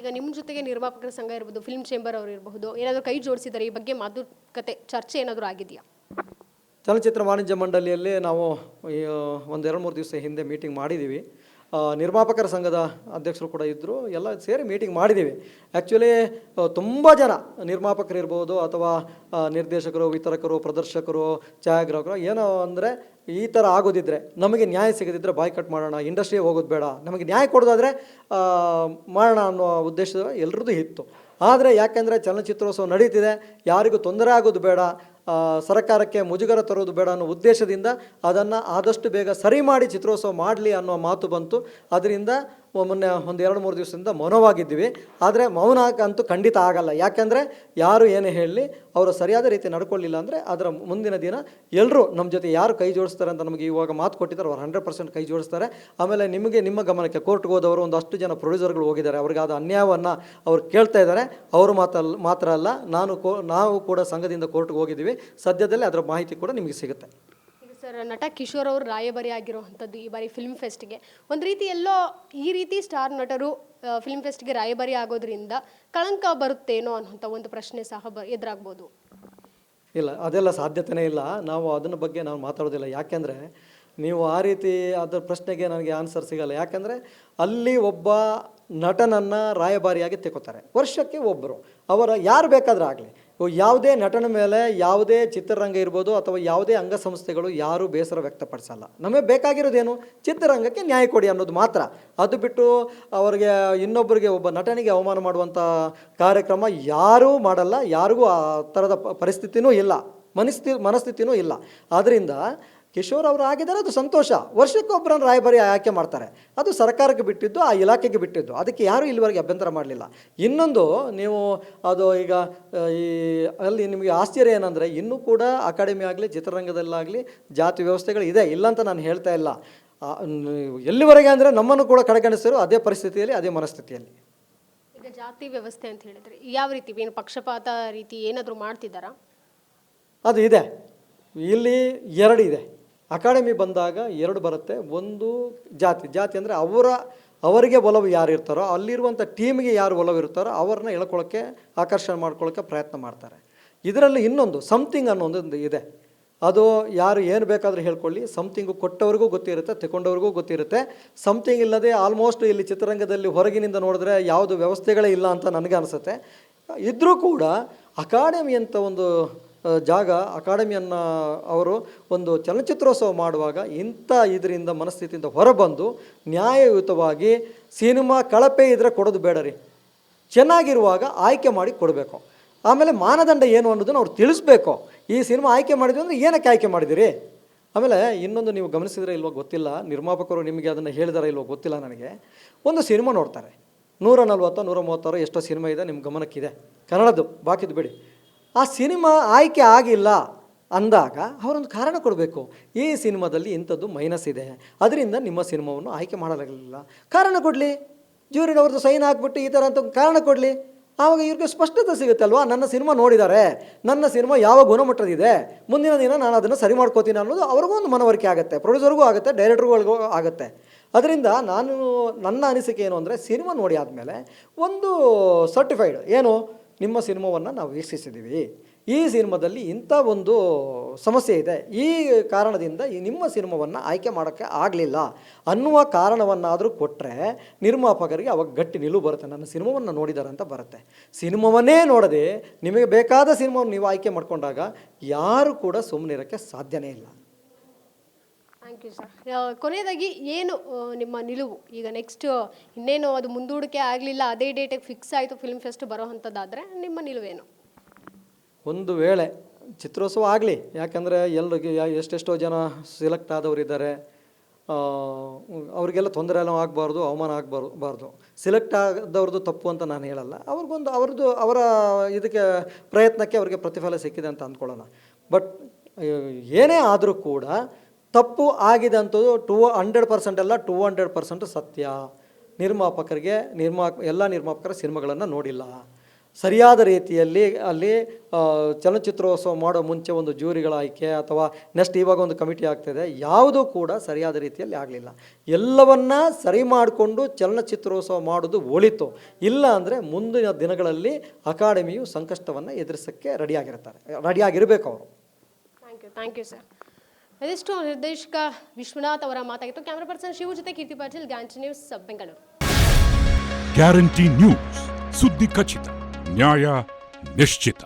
ಈಗ ನಿಮ್ಮ ಜೊತೆಗೆ ನಿರ್ಮಾಪಕರ ಸಂಘ ಇರ್ಬೋದು ಫಿಲ್ಮ್ ಚೇಂಬರ್ ಅವರು ಇರಬಹುದು, ಏನಾದರೂ ಕೈ ಜೋಡಿಸಿದ್ದಾರೆ ಈ ಬಗ್ಗೆ ಮಾತುಕತೆ, ಚರ್ಚೆ ಏನಾದರೂ ಆಗಿದೆಯಾ? ಚಲನಚಿತ್ರ ವಾಣಿಜ್ಯ ಮಂಡಳಿಯಲ್ಲಿ ನಾವು ಒಂದು ಎರಡು ಮೂರು ದಿವಸ ಹಿಂದೆ ಮೀಟಿಂಗ್ ಮಾಡಿದ್ದೀವಿ ನಿರ್ಮಾಪಕರ ಸಂಘದ ಅಧ್ಯಕ್ಷರು ಕೂಡ ಇದ್ದರು ಎಲ್ಲ ಸೇರಿ ಮೀಟಿಂಗ್ ಮಾಡಿದ್ದೀವಿ ಆ್ಯಕ್ಚುಲಿ ತುಂಬ ಜನ ನಿರ್ಮಾಪಕರು ಇರ್ಬೋದು ಅಥವಾ ನಿರ್ದೇಶಕರು, ವಿತರಕರು, ಪ್ರದರ್ಶಕರು, ಛಾಯಾಗ್ರಾಹಕರು, ಏನೋ ಅಂದರೆ ಈ ಥರ ಆಗೋದಿದ್ರೆ, ನಮಗೆ ನ್ಯಾಯ ಸಿಗದಿದ್ದರೆ ಬಾಯ್ ಕಟ್ ಮಾಡೋಣ ಇಂಡಸ್ಟ್ರಿಗೆ ಹೋಗೋದು ಬೇಡ, ನಮಗೆ ನ್ಯಾಯ ಕೊಡೋದಾದರೆ ಮಾಡೋಣ ಅನ್ನೋ ಉದ್ದೇಶ ಎಲ್ಲರದ್ದು ಇತ್ತು ಆದರೆ ಯಾಕೆಂದರೆ ಚಲನಚಿತ್ರೋತ್ಸವ ನಡೀತಿದೆ, ಯಾರಿಗೂ ತೊಂದರೆ ಆಗೋದು ಬೇಡ ಸರ್ಕಾರಕ್ಕೆ ಮುಜುಗರ ತರೋದು ಬೇಡ ಅನ್ನೋ ಉದ್ದೇಶದಿಂದ ಅದನ್ನು ಆದಷ್ಟು ಬೇಗ ಸರಿ ಮಾಡಿ ಚಿತ್ರೋತ್ಸವ ಮಾಡಲಿ ಅನ್ನೋ ಮಾತು ಬಂತು. ಅದರಿಂದ ಮೊನ್ನೆ ಒಂದು ಎರಡು ಮೂರು ದಿವಸದಿಂದ ಮೌನವಾಗಿದ್ದೀವಿ. ಆದರೆ ಮೌನ ಅಂತೂ ಖಂಡಿತ ಆಗಲ್ಲ. ಯಾಕೆಂದರೆ ಯಾರು ಏನೇ ಹೇಳಲಿ ಅವರು ಸರಿಯಾದ ರೀತಿ ನಡ್ಕೊಳ್ಳಿಲ್ಲ ಅಂದರೆ ಅದರ ಮುಂದಿನ ದಿನ ಎಲ್ಲರೂ ನಮ್ಮ ಜೊತೆ ಯಾರು ಕೈ ಜೋಡಿಸ್ತಾರೆ ಅಂತ ನಮಗೆ ಇವಾಗ ಮಾತು ಕೊಟ್ಟಿದ್ದಾರೆ. ಅವ್ರು ಹಂಡ್ರೆಡ್ ಪರ್ಸೆಂಟ್ ಕೈ ಜೋಡಿಸ್ತಾರೆ. ಆಮೇಲೆ ನಿಮಗೆ ನಿಮ್ಮ ಗಮನಕ್ಕೆ ಕೋರ್ಟ್ಗೆ ಹೋದವರು ಅಷ್ಟು ಜನ ಪ್ರೊಡ್ಯೂಸರ್ಗಳು ಹೋಗಿದ್ದಾರೆ. ಅವ್ರಿಗೆ ಅದು ಅನ್ಯಾಯವನ್ನು ಅವ್ರು ಕೇಳ್ತಾ ಇದ್ದಾರೆ. ಅವರು ಮಾತಲ್ಲ ಮಾತ್ರ ಅಲ್ಲ, ನಾನು ಕೋ ನಾವು ಕೂಡ ಸಂಘದಿಂದ ಕೋರ್ಟ್ಗೆ ಹೋಗಿದ್ದೀವಿ. ಸದ್ಯದಲ್ಲೇ ಅದರ ಮಾಹಿತಿ ಕೂಡ ನಿಮಗೆ ಸಿಗುತ್ತೆ. ಸರ್ ನಟ ಕಿಶೋರ್ ಅವರು ರಾಯಭಾರಿ ಆಗಿರುವಂಥದ್ದು ಈ ಬಾರಿ ಫಿಲ್ಮ್ ಫೆಸ್ಟ್ಗೆ ಒಂದು ರೀತಿ ಎಲ್ಲೋ ಈ ರೀತಿ ಸ್ಟಾರ್ ನಟರು ಫಿಲ್ಮ್ ಫೆಸ್ಟ್ಗೆ ರಾಯಭಾರಿ ಆಗೋದ್ರಿಂದ ಕಳಂಕ ಬರುತ್ತೇನೋ ಅನ್ನುವಂಥ ಒಂದು ಪ್ರಶ್ನೆ ಸಹ ಬ ಎದುರಾಗ್ಬೋದು. ಇಲ್ಲ ಅದೆಲ್ಲ ಸಾಧ್ಯತೆನೇ ಇಲ್ಲ. ನಾವು ಅದನ್ನ ಬಗ್ಗೆ ನಾವು ಮಾತಾಡೋದಿಲ್ಲ. ಯಾಕೆಂದರೆ ನೀವು ಆ ರೀತಿ ಅದರ ಪ್ರಶ್ನೆಗೆ ನನಗೆ ಆನ್ಸರ್ ಸಿಗಲ್ಲ. ಯಾಕಂದರೆ ಅಲ್ಲಿ ಒಬ್ಬ ನಟನನ್ನು ರಾಯಭಾರಿಯಾಗಿ ತೆಗೋತಾರೆ ವರ್ಷಕ್ಕೆ ಒಬ್ಬರು ಅವರ ಯಾರು ಬೇಕಾದರೂ ಆಗಲಿ. ಯಾವುದೇ ನಟನ ಮೇಲೆ ಯಾವುದೇ ಚಿತ್ರರಂಗ ಇರ್ಬೋದು ಅಥವಾ ಯಾವುದೇ ಅಂಗಸಂಸ್ಥೆಗಳು ಯಾರೂ ಬೇಸರ ವ್ಯಕ್ತಪಡಿಸಲ್ಲ. ನಮಗೆ ಬೇಕಾಗಿರೋದೇನು? ಚಿತ್ರರಂಗಕ್ಕೆ ನ್ಯಾಯ ಕೊಡಿ ಅನ್ನೋದು ಮಾತ್ರ. ಅದು ಬಿಟ್ಟು ಅವರಿಗೆ ಇನ್ನೊಬ್ಬರಿಗೆ ಒಬ್ಬ ನಟನಿಗೆ ಅವಮಾನ ಮಾಡುವಂಥ ಕಾರ್ಯಕ್ರಮ ಯಾರೂ ಮಾಡಲ್ಲ. ಯಾರಿಗೂ ಆ ಥರದ ಪರಿಸ್ಥಿತಿನೂ ಇಲ್ಲ. ಮನಸ್ಥಿ, ಮನಸ್ಥಿತಿನೂ ಇಲ್ಲ. ಆದ್ದರಿಂದ ಕಿಶೋರ್ ಅವರು ಆಗಿದ್ದಾರೆ ಅದು ಸಂತೋಷ. ವರ್ಷಕ್ಕೊಬ್ಬರನ್ನು ರಾಯಭಾರಿ ಆಯ್ಕೆ ಮಾಡ್ತಾರೆ. ಅದು ಸರ್ಕಾರಕ್ಕೆ ಬಿಟ್ಟಿದ್ದು ಆ ಇಲಾಖೆಗೆ ಬಿಟ್ಟಿದ್ದು. ಅದಕ್ಕೆ ಯಾರೂ ಇಲ್ಲಿವರೆಗೆ ಅಭ್ಯಂತರ ಮಾಡಲಿಲ್ಲ. ಇನ್ನೊಂದು ನೀವು ಅದು ಈಗ ಈ ಅಲ್ಲಿ ನಿಮಗೆ ಆಶ್ಚರ್ಯ ಏನಂದರೆ ಇನ್ನೂ ಕೂಡ ಅಕಾಡೆಮಿ ಆಗಲಿ ಚಿತ್ರರಂಗದಲ್ಲಾಗಲಿ ಜಾತಿ ವ್ಯವಸ್ಥೆಗಳು ಇದೆ. ಇಲ್ಲ ಅಂತ ನಾನು ಹೇಳ್ತಾ ಇಲ್ಲ. ಎಲ್ಲಿವರೆಗೆ ಅಂದರೆ ನಮ್ಮನ್ನು ಕೂಡ ಕಡೆಗಣಿಸಿದ್ರು ಅದೇ ಪರಿಸ್ಥಿತಿಯಲ್ಲಿ ಅದೇ ಮನಸ್ಥಿತಿಯಲ್ಲಿ. ಈಗ ಜಾತಿ ವ್ಯವಸ್ಥೆ ಅಂತ ಹೇಳಿದ್ರೆ ಯಾವ ರೀತಿ ಏನು ಪಕ್ಷಪಾತ ರೀತಿ ಏನಾದರೂ ಮಾಡ್ತಿದ್ದಾರಾ? ಅದು ಇದೆ. ಇಲ್ಲಿ ಎರಡು ಇದೆ. ಅಕಾಡೆಮಿ ಬಂದಾಗ ಎರಡು ಬರುತ್ತೆ. ಒಂದು ಜಾತಿ. ಜಾತಿ ಅಂದರೆ ಅವರ, ಅವರಿಗೆ ಒಲವು ಯಾರು ಇರ್ತಾರೋ, ಅಲ್ಲಿರುವಂಥ ಟೀಮ್ಗೆ ಯಾರು ಒಲವು ಇರ್ತಾರೋ ಅವ್ರನ್ನ ಎಳ್ಕೊಳ್ಳೋಕ್ಕೆ ಆಕರ್ಷಣೆ ಮಾಡ್ಕೊಳ್ಳೋಕ್ಕೆ ಪ್ರಯತ್ನ ಮಾಡ್ತಾರೆ. ಇದರಲ್ಲಿ ಇನ್ನೊಂದು ಸಮ್ಥಿಂಗ್ ಅನ್ನೋ ಒಂದು ಇದೆ. ಅದು ಯಾರು ಏನು ಬೇಕಾದರೂ ಹೇಳ್ಕೊಳ್ಳಿ. ಸಮ್ಥಿಂಗು ಕೊಟ್ಟವ್ರಿಗೂ ಗೊತ್ತಿರುತ್ತೆ, ತಗೊಂಡವ್ರಿಗೂ ಗೊತ್ತಿರುತ್ತೆ. ಸಮ್ಥಿಂಗ್ ಇಲ್ಲದೆ ಆಲ್ಮೋಸ್ಟ್ ಇಲ್ಲಿ ಚಿತ್ರರಂಗದಲ್ಲಿ ಹೊರಗಿನಿಂದ ನೋಡಿದ್ರೆ ಯಾವುದು ವ್ಯವಸ್ಥೆಗಳೇ ಇಲ್ಲ ಅಂತ ನನಗೆ ಅನಿಸುತ್ತೆ. ಇದ್ದರೂ ಕೂಡ ಅಕಾಡೆಮಿ ಅಂತ ಒಂದು ಜಾಗ ಅಕಾಡೆಮಿಯನ್ನು ಅವರು ಒಂದು ಚಲನಚಿತ್ರೋತ್ಸವ ಮಾಡುವಾಗ ಇಂಥ ಇದರಿಂದ ಮನಸ್ಥಿತಿಯಿಂದ ಹೊರಬಂದು ನ್ಯಾಯಯುತವಾಗಿ ಸಿನಿಮಾ ಕಳಪೆ ಇದ್ದರೆ ಕೊಡೋದು ಬೇಡ ರೀ. ಚೆನ್ನಾಗಿರುವಾಗ ಆಯ್ಕೆ ಮಾಡಿ ಕೊಡಬೇಕು. ಆಮೇಲೆ ಮಾನದಂಡ ಏನು ಅನ್ನೋದನ್ನು ಅವ್ರು ತಿಳಿಸ್ಬೇಕು. ಈ ಸಿನಿಮಾ ಆಯ್ಕೆ ಮಾಡಿದ್ವಿ ಅಂದರೆ ಏನಕ್ಕೆ ಆಯ್ಕೆ ಮಾಡಿದಿರಿ? ಆಮೇಲೆ ಇನ್ನೊಂದು ನೀವು ಗಮನಿಸಿದ್ರೆ ಇಲ್ವೋ ಗೊತ್ತಿಲ್ಲ, ನಿರ್ಮಾಪಕರು ನಿಮಗೆ ಅದನ್ನು ಹೇಳಿದಾರೆ ಇಲ್ವೋ ಗೊತ್ತಿಲ್ಲ ನನಗೆ. ಒಂದು ಸಿನಿಮಾ ನೋಡ್ತಾರೆ. ನೂರ ನಲ್ವತ್ತೋ, ನೂರ ಮೂವತ್ತಾರೋ ಎಷ್ಟೋ ಸಿನಿಮಾ ಇದೆ ನಿಮ್ಮ ಗಮನಕ್ಕಿದೆ. ಕನ್ನಡದ್ದು, ಬಾಕಿದು ಬಿಡಿ. ಆ ಸಿನಿಮಾ ಆಯ್ಕೆ ಆಗಿಲ್ಲ ಅಂದಾಗ ಅವರೊಂದು ಕಾರಣ ಕೊಡಬೇಕು. ಈ ಸಿನಿಮಾದಲ್ಲಿ ಇಂಥದ್ದು ಮೈನಸ್ ಇದೆ. ಅದರಿಂದ ನಿಮ್ಮ ಸಿನಿಮಾವನ್ನು ಆಯ್ಕೆ ಮಾಡಲಾಗಲಿಲ್ಲ ಕಾರಣ ಕೊಡಲಿ. ಜೂರಿನವ್ರದ್ದು ಸೈನ್ ಹಾಕ್ಬಿಟ್ಟು ಈ ಥರ ಅಂತ ಕಾರಣ ಕೊಡಲಿ. ಆವಾಗ ಇವ್ರಿಗೆ ಸ್ಪಷ್ಟತೆ ಸಿಗುತ್ತೆ ಅಲ್ವಾ ನನ್ನ ಸಿನಿಮಾ ನೋಡಿದ್ದಾರೆ. ನನ್ನ ಸಿನಿಮಾ ಯಾವ ಗುಣಮಟ್ಟದಿದೆ? ಮುಂದಿನ ದಿನ ನಾನು ಅದನ್ನು ಸರಿ ಮಾಡ್ಕೋತೀನಿ ಅನ್ನೋದು ಅವ್ರಿಗೂ ಒಂದು ಮನವರಿಕೆ ಆಗುತ್ತೆ. ಪ್ರೊಡ್ಯೂಸರ್ಗೂ ಆಗುತ್ತೆ, ಡೈರೆಕ್ಟರ್ಗಳಿಗೂ ಆಗುತ್ತೆ. ಅದರಿಂದ ನಾನು, ನನ್ನ ಅನಿಸಿಕೆ ಏನು ಅಂದರೆ ಸಿನಿಮಾ ನೋಡಿ ಆದಮೇಲೆ ಒಂದು ಸರ್ಟಿಫೈಡ್. ಏನು? ನಿಮ್ಮ ಸಿನಿಮಾವನ್ನು ನಾವು ವೀಕ್ಷಿಸಿದ್ದೀವಿ. ಈ ಸಿನಿಮಾದಲ್ಲಿ ಇಂಥ ಒಂದು ಸಮಸ್ಯೆ ಇದೆ. ಈ ಕಾರಣದಿಂದ ಈ ನಿಮ್ಮ ಸಿನಿಮಾವನ್ನು ಆಯ್ಕೆ ಮಾಡೋಕ್ಕೆ ಆಗಲಿಲ್ಲ ಅನ್ನುವ ಕಾರಣವನ್ನಾದರೂ ಕೊಟ್ಟರೆ ನಿರ್ಮಾಪಕರಿಗೆ ಅವಾಗ ಗಟ್ಟಿ ನಿಲುವು ಬರುತ್ತೆ. ನನ್ನ ಸಿನಿಮಾವನ್ನು ನೋಡಿದ್ದಾರೆ ಅಂತ ಬರುತ್ತೆ. ಸಿನಿಮಾವನ್ನೇ ನೋಡದೆ ನಿಮಗೆ ಬೇಕಾದ ಸಿನಿಮಾವನ್ನು ನೀವು ಆಯ್ಕೆ ಮಾಡಿಕೊಂಡಾಗ ಯಾರು ಕೂಡ ಸುಮ್ಮನಿರೋಕ್ಕೆ ಸಾಧ್ಯನೇ ಇಲ್ಲ. ಥ್ಯಾಂಕ್ ಯು ಸರ್ ಕೊನೆಯದಾಗಿ ಏನು ನಿಮ್ಮ ನಿಲುವು? ಈಗ ನೆಕ್ಸ್ಟ್ ಇನ್ನೇನು ಅದು ಮುಂದೂಡಿಕೆ ಆಗಲಿಲ್ಲ, ಅದೇ ಡೇಟಿಗೆ ಫಿಕ್ಸ್ ಆಯಿತು ಫಿಲ್ಮ್ ಫೆಸ್ಟ್ ಬರೋ ನಿಮ್ಮ ನಿಲುವೇನು? ಒಂದು ವೇಳೆ ಚಿತ್ರೋತ್ಸವ ಆಗಲಿ, ಯಾಕಂದರೆ ಎಲ್ರಿಗೆ ಎಷ್ಟೆಷ್ಟೋ ಜನ ಸಿಲೆಕ್ಟ್ ಆದವರಿದ್ದಾರೆ ಅವರಿಗೆಲ್ಲ ತೊಂದರೆ ಎಲ್ಲ ಆಗಬಾರ್ದು, ಅವಮಾನ ಆಗಬಾರ್ದು. ಬಾರ್ದು ಸಿಲೆಕ್ಟ್ ಆದವ್ರದ್ದು ತಪ್ಪು ಅಂತ ನಾನು ಹೇಳಲ್ಲ. ಅವ್ರಿಗೊಂದು, ಅವ್ರದ್ದು, ಅವರ ಇದಕ್ಕೆ, ಪ್ರಯತ್ನಕ್ಕೆ ಅವರಿಗೆ ಪ್ರತಿಫಲ ಸಿಕ್ಕಿದೆ ಅಂತ ಅಂದ್ಕೊಳ್ಳೋಣ. ಬಟ್ ಏನೇ ಆದರೂ ಕೂಡ ತಪ್ಪು ಆಗಿದೆ ಅಂಥದ್ದು ಟೂ ಹಂಡ್ರೆಡ್ ಪರ್ಸೆಂಟ್ ಅಲ್ಲ, ಟೂ ಹಂಡ್ರೆಡ್ ಪರ್ಸೆಂಟ್ ಸತ್ಯ. ನಿರ್ಮಾಪಕರಿಗೆ ನಿರ್ಮಾ, ಎಲ್ಲ ನಿರ್ಮಾಪಕರ ಸಿನಿಮಾಗಳನ್ನು ನೋಡಿಲ್ಲ. ಸರಿಯಾದ ರೀತಿಯಲ್ಲಿ ಅಲ್ಲಿ ಚಲನಚಿತ್ರೋತ್ಸವ ಮಾಡೋ ಮುಂಚೆ ಒಂದು ಜೂರಿಗಳ ಆಯ್ಕೆ ಅಥವಾ ನೆಕ್ಸ್ಟ್ ಇವಾಗ ಒಂದು ಕಮಿಟಿ ಆಗ್ತಿದೆ, ಯಾವುದೂ ಕೂಡ ಸರಿಯಾದ ರೀತಿಯಲ್ಲಿ ಆಗಲಿಲ್ಲ. ಎಲ್ಲವನ್ನ ಸರಿ ಮಾಡಿಕೊಂಡು ಚಲನಚಿತ್ರೋತ್ಸವ ಮಾಡೋದು ಒಳಿತು. ಇಲ್ಲ ಅಂದರೆ ಮುಂದಿನ ದಿನಗಳಲ್ಲಿ ಅಕಾಡೆಮಿಯು ಸಂಕಷ್ಟವನ್ನು ಎದುರಿಸೋಕ್ಕೆ ರೆಡಿಯಾಗಿರ್ತಾರೆ, ರೆಡಿಯಾಗಿರಬೇಕು ಅವರು. Thank you thank you sir ಇದಿಷ್ಟು ನಿರ್ದೇಶಕ ವಿಶ್ವನಾಥ್ ಅವರ ಮಾತಾಗಿತ್ತು. ಕ್ಯಾಮ್ರಾ ಪರ್ಸನ್ ಶಿವ ಜೊತೆ Keerthi Patil guarantee news Bengaluru guarantee news ಸುದ್ದಿ ಖಚಿತ, ನ್ಯಾಯ ನಿಶ್ಚಿತ.